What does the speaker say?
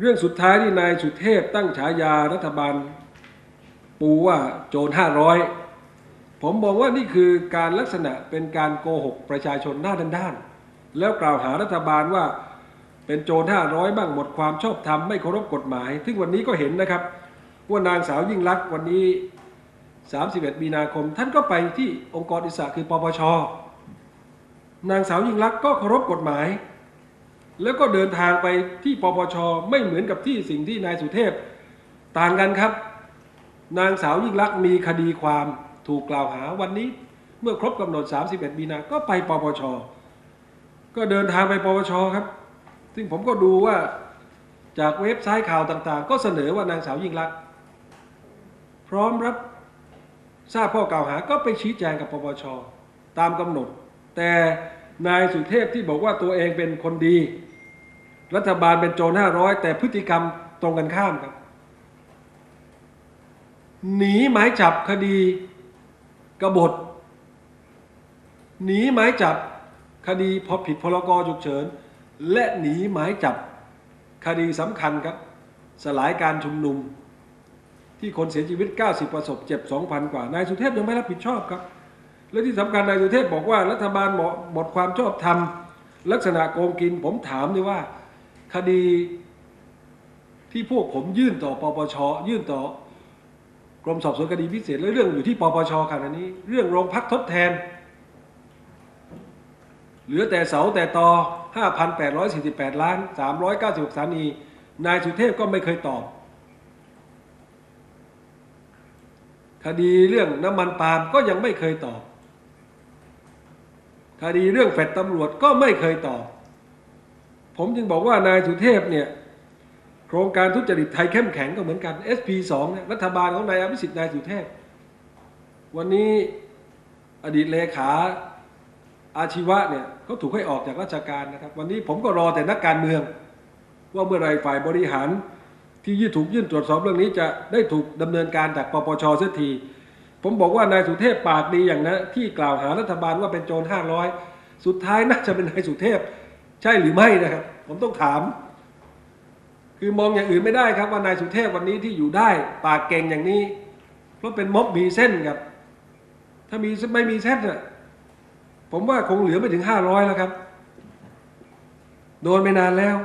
เรื่องสุดท้ายที่นายสุเทพตั้งฉายารัฐบาล ปูว่าโจรห้าร้อยผมมองว่านี่คือการลักษณะเป็นการโกหกประชาชนหน้าด้านๆแล้วกล่าวหารัฐบาลว่าเป็นโจรห้าร้อยบ้างหมดความชอบธรรมไม่เคารพกฎหมาย ซึ่งวันนี้ก็เห็นนะครับว่านางสาวยิ่งลักษณ์วันนี้ 31 มีนาคม ท่านก็ไปที่องค์กรอิสระคือปปชนางสาวยิ่งลักษณ์ก็เคารพกฎหมาย แล้วก็เดินทางไปที่ปปชไม่เหมือนกับที่สิ่งที่นายสุเทพต่างกันครับ นางสาวยิ่งลักษณ์มีคดีความถูกกล่าวหาวันนี้เมื่อครบกำหนด 31 มีนา ก็ไปปปช ก็เดินทางไปปปชครับ ซึ่งผมก็ดูว่าจากเว็บไซต์ข่าวต่าง ๆ ก็เสนอว่านางสาวยิ่งลักษณ์พร้อมรับทราบข้อกล่าวหาก็ไปชี้แจงกับปปช ตามกำหนด แต่นายสุเทพที่บอกว่าตัวเองเป็นคนดี รัฐบาลเป็นโจรห้าร้อยแต่พฤติกรรมตรงกันข้ามครับ หนีหมายจับคดีกบฏ หนีหมายจับคดีพอผิดพรกฉุกเฉิน และหนีหมายจับคดีสำคัญครับ สลายการชุมนุม ที่คนเสียชีวิต 90 ประสบเจ็บ 2,000 กว่านายสุเทพยังไม่รับผิดชอบครับ และที่สำคัญนายสุเทพบอกว่ารัฐบาลหมดหมดความชอบธรรมลักษณะโกงกินผมถามเลยว่า คดีที่พวกผมยื่นต่อปปชยื่นต่อกรมสอบสวนคดีพิเศษและเรื่องอยู่ที่ปปชขณะนี้ เรื่องโรงพักทดแทน เหลือแต่เสาแต่ตอ 5,848 ล้าน 396สถานี นายสุเทพก็ไม่เคยตอบ คดีเรื่องน้ำมันปาล์มก็ยังไม่เคยตอบ คดีเรื่องแฟดตำรวจก็ไม่เคยตอบ ผมจึงบอกว่านายสุเทพเนี่ยโครงการทุจริตไทยเข้มแข็งก็เหมือนกัน SP2 เนี่ยรัฐบาลของนายอภิสิทธิ์นายสุเทพ วันนี้อดีตเลขาอาชีวะเนี่ยเขาถูกให้ออกจากราชการนะครับ วันนี้ผมก็รอแต่นักการเมือง ว่าเมื่อไรฝ่ายบริหารที่ยื่นถูกยื่นตรวจสอบเรื่องนี้จะได้ถูกดำเนินการจากปปชเสียที ผมบอกว่านายสุเทพปากดีอย่างนะที่กล่าวหารัฐบาลว่าเป็นโจรห้าร้อยสุดท้ายน่าจะเป็นนายสุเทพ ใช่หรือไม่นะครับ ผมต้องถาม คือมองอย่างอื่นไม่ได้ครับว่านายสุเทพวันนี้ที่อยู่ได้ ปากเก่งอย่างนี้ เพราะเป็นม็อบมีเส้นครับ ถ้ามีไม่มีเส้นน่ะผมว่าคงเหลือไม่ถึงห้าร้อยแล้วครับ โดนไปนานแล้ว